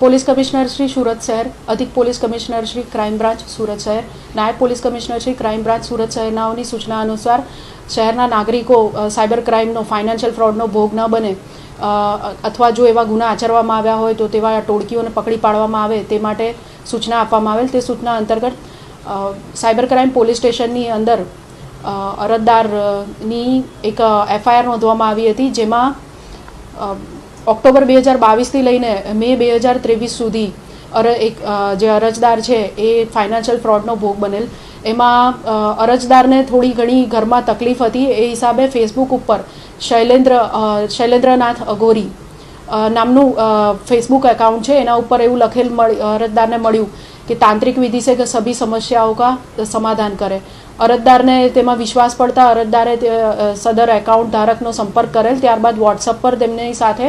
Police commissioner Shri Surat શહેર, અધિક police commissioner Shri crime branch Surat શહેર, નાયબ police commissioner Shri crime branch Surat શહેરનાઓની સૂચના અનુસાર શહેરના નાગરિકો સાયબર ક્રાઇમનો, ફાઇનાન્શિયલ ફ્રોડનો ભોગ ન બને અથવા જો એવા ગુના આચરવામાં આવ્યા હોય તો તેવા ટોળકીઓને પકડી પાડવામાં આવે તે માટે સૂચના આપવામાં આવેલ. તે સૂચના અંતર્ગત સાયબર ક્રાઇમ પોલીસ સ્ટેશનની અંદર અરજદારની એક એફઆઈઆર નોંધવામાં આવી હતી જેમાં ઓક્ટોબર બે હજાર બાવીસથી લઈને મે બે હજાર ત્રેવીસ સુધી અર એક જે અરજદાર છે એ ફાઇનાન્શિયલ ફ્રોડનો ભોગ બનેલ. એમાં અરજદારને થોડી ઘણી ઘરમાં તકલીફ હતી. એ હિસાબે ફેસબુક ઉપર શૈલેન્દ્ર શૈલેન્દ્રનાથ અઘોરી નામનું ફેસબુક એકાઉન્ટ છે, એના ઉપર એવું લખેલ અરજદારને મળ્યું કે તાંત્રિક વિધિ છે કે સભી સમસ્યાઓ કા સમાધાન કરે. અરજદારને તેમાં વિશ્વાસ પડતા અરજદારે સદર એકાઉન્ટ ધારકનો સંપર્ક કરેલ, ત્યારબાદ વોટ્સઅપ પર તેમની સાથે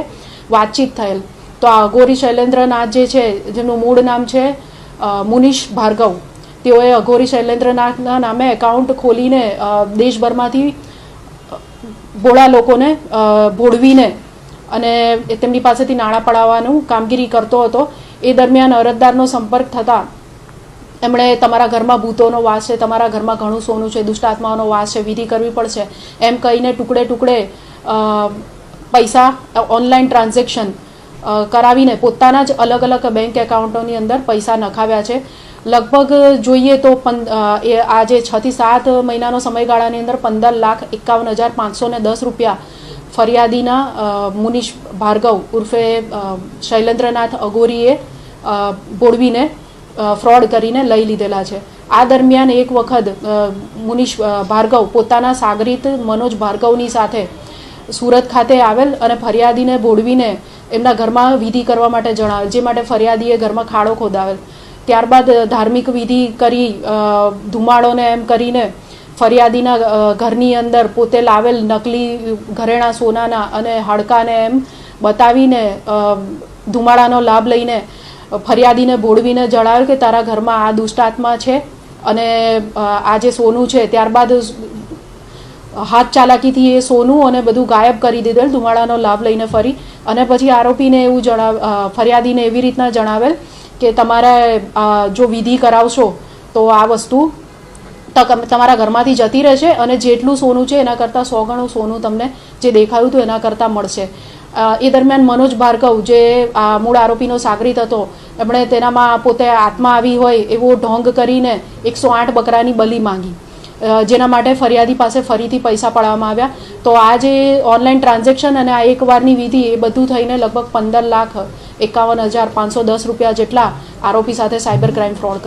વાતચીત થયેલ. તો આ અઘોરી શૈલેન્દ્રનાથ જે છે જેમનું મૂળ નામ છે મુનિષ ભાર્ગવ, તેઓએ અઘોરી શૈલેન્દ્રનાથના નામે એકાઉન્ટ ખોલીને દેશભરમાંથી ભોળા લોકોને ભોળવીને અને તેમની પાસેથી નાણાં પડાવવાનું કામગીરી કરતો હતો. એ દરમિયાન અરજદારનો સંપર્ક થતાં એમણે તમારા ઘરમાં ભૂતોનો વાસ છે, તમારા ઘરમાં ઘણું સોનું છે દુષ્ટાત્માઓનો વાસ છે, વિધિ કરવી પડશે. એમ કહીને ટુકડે ટુકડે પૈસા ઓનલાઈન ટ્રાન્ઝેક્શન કરાવીને પોતાના જ અલગ અલગ બેંક એકાઉન્ટોની અંદર પૈસા નખાવ્યા છે. લગભગ જોઈએ તો આજે છથી સાત મહિનાનો સમયગાળાની અંદર પંદર લાખ એકાવન હજાર પાંચસો દસ રૂપિયા ફરિયાદીના મુનિશ ભાર્ગવ ઉર્ફે શૈલેન્દ્રનાથ અગોરીએ બોળવીને ફ્રોડ કરીને લઈ લીધેલા છે. આ દરમિયાન એક વખત મુનિશ ભાર્ગવ પોતાના સાગરીત મનોજ ભાર્ગવની સાથે સુરત ખાતે આવેલ અને ફરિયાદીને બોળવીને એમના ઘરમાં વિધિ કરવા માટે જણાવેલ, જે માટે ફરિયાદીએ ઘરમાં ખાડો ખોદાવેલ. ત્યારબાદ ધાર્મિક વિધિ કરી ધુમાડોને એમ કરીને ફરિયાદીના ઘરની અંદર પોતે લાવેલ નકલી ઘરેણા સોનાના અને હાડકાને એમ બતાવીને ધુમાડાનો લાભ લઈને ફરિયાદીને બોળવીને જણાવેલ કે તારા ઘરમાં આ દુષ્ટાત્મા છે અને આ જે સોનું છે ત્યારબાદ હાથ ચાલાકીથી એ સોનું અને બધું ગાયબ કરી દીધેલ, ધુમાડાનો લાભ લઈને ફરી અને પછી આરોપીને એવું જણાવ ફરિયાદીને એવી રીતના જણાવેલ કે તમારે જો વિધિ કરાવશો તો આ વસ્તુ તમારા ઘરમાંથી જતી રહેશે અને જેટલું સોનું છે એના કરતાં સો ગણું સોનું તમને જે દેખાયું હતું એના કરતાં મળશે. એ દરમિયાન મનોજ ભાર્ગવ જે આ મૂળ આરોપીનો સાગરીત હતો, એમણે તેનામાં પોતે આત્મા આવી હોય એવો ઢોંગ કરીને એકસો આઠ બકરાની બલી માંગી. જેના માટે ફરિયાદી પાસે ફરીથી પૈસા પડાવવામાં આવ્યા. તો આ જે ઓનલાઈન ટ્રાન્ઝેક્શન અને આ એકવારની વિધિ એ બધું થઈને લગભગ પંદર લાખ એકાવન હજાર પાંચસો દસ રૂપિયા જેટલા આરોપી સાથે સાયબર ક્રાઇમ ફ્રોડ